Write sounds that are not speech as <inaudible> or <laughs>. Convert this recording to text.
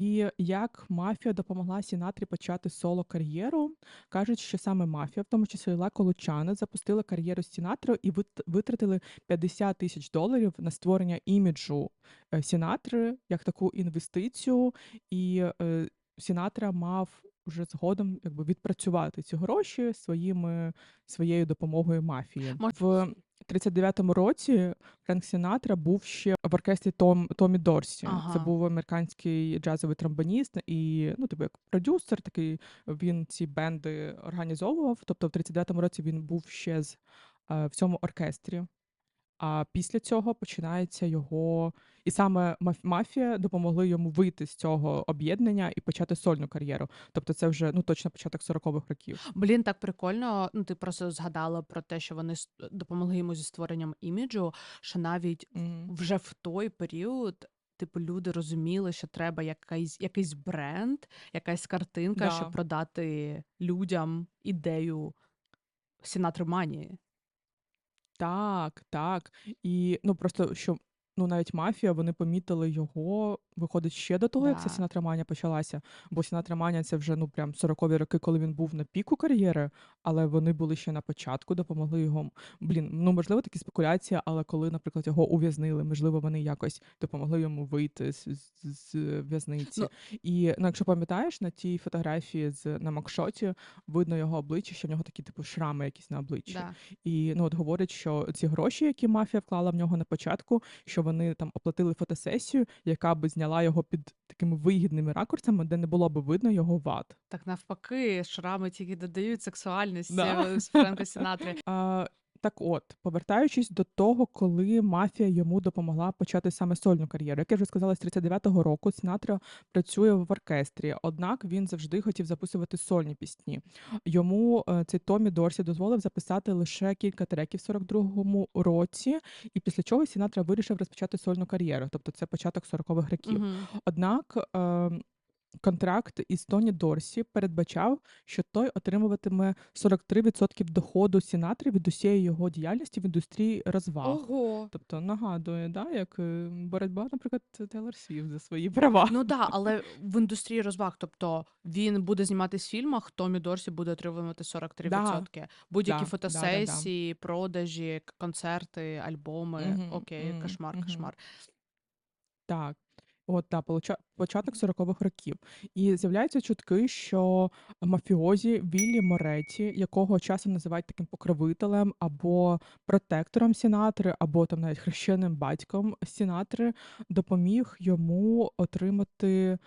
І як мафія допомогла Сінатрі почати соло-кар'єру, кажуть, що саме мафія, в тому числі Леко Лучано, запустила кар'єру Сінатри і вит- витратили 50 тисяч доларів на створення іміджу е, Сінатри як таку інвестицію, і е, Сінатра мав вже згодом якби відпрацювати ці гроші своїми своєю допомогою мафії. Мож- В 39-му році Френк Сінатра був ще в оркестрі Том Томі Дорсі. Це був американський джазовий тромбоніст і ну, типу як продюсер, такий він ці бенди організовував. Тобто, в 39-му році він був ще з е, в цьому оркестрі. А після цього починається його, і саме маф- мафія допомогли йому вийти з цього об'єднання і почати сольну кар'єру. Тобто, це вже ну точно початок 40-х років. Блін, так прикольно. Ну, ти просто згадала про те, що вони с- допомогли йому зі створенням іміджу, що навіть Мгм. вже в той період. Типу, люди розуміли, що треба якийсь, якийсь бренд, якась картинка, щоб Да. продати людям ідею Сінатри Манії. Так, так. І ну просто що ну навіть мафія, вони помітили його, виходить ще до того, як ця Да. Сінатраманія почалася. Бо Сіна Сінатраманія це вже ну прям 40-ві роки, коли він був на піку кар'єри, але вони були ще на початку, допомогли його. Блін, ну можливо, такі спекуляції, але коли, наприклад, його ув'язнили, можливо, вони якось допомогли йому вийти з, з, з в'язниці. Ну, І ну, якщо пам'ятаєш, на тій фотографії з на макшоті видно його обличчя, що в нього такі типу шрами якісь на обличчі. да. І ну от говорять, що ці гроші, які мафія вклала в нього на початку, що вони там оплатили фотосесію, яка би зняла його під такими вигідними ракурсами, де не було би видно його вад. Так навпаки, шрами тільки додають сексуальності Да. з Френка Сінатри. <laughs> А, так от, повертаючись до того, коли мафія йому допомогла почати саме сольну кар'єру. Як я вже сказала, з 39-го року Сінатра працює в оркестрі, однак він завжди хотів записувати сольні пісні. Йому е, цей Томі Дорсі дозволив записати лише кілька треків в 42-му році, і після чого Сінатра вирішив розпочати сольну кар'єру, тобто це початок 40-х років. Мгм. Однак е, контракт із Тоні Дорсі передбачав, що той отримуватиме 43% доходу Сінатри від усієї його діяльності в індустрії розваг. Ого. Тобто нагадує, да, як е, боротьба, наприклад, Тейлор Свіфт за свої права. Ну да, <laughs> але в індустрії розваг, тобто він буде зніматись в фільмах, Томі Дорсі буде отримувати 43%. Будь-які да, да, да, да. фотосесії, продажі, концерти, альбоми. Мгм, Окей, мгм, кошмар, мгм. кошмар. Так. От, та, получа- початок 40-х років. І з'являються чутки, що мафіозі Віллі Мореті, якого часом називають таким покровителем або протектором Сінатри, або там навіть хрещеним батьком Сінатри, допоміг йому отримати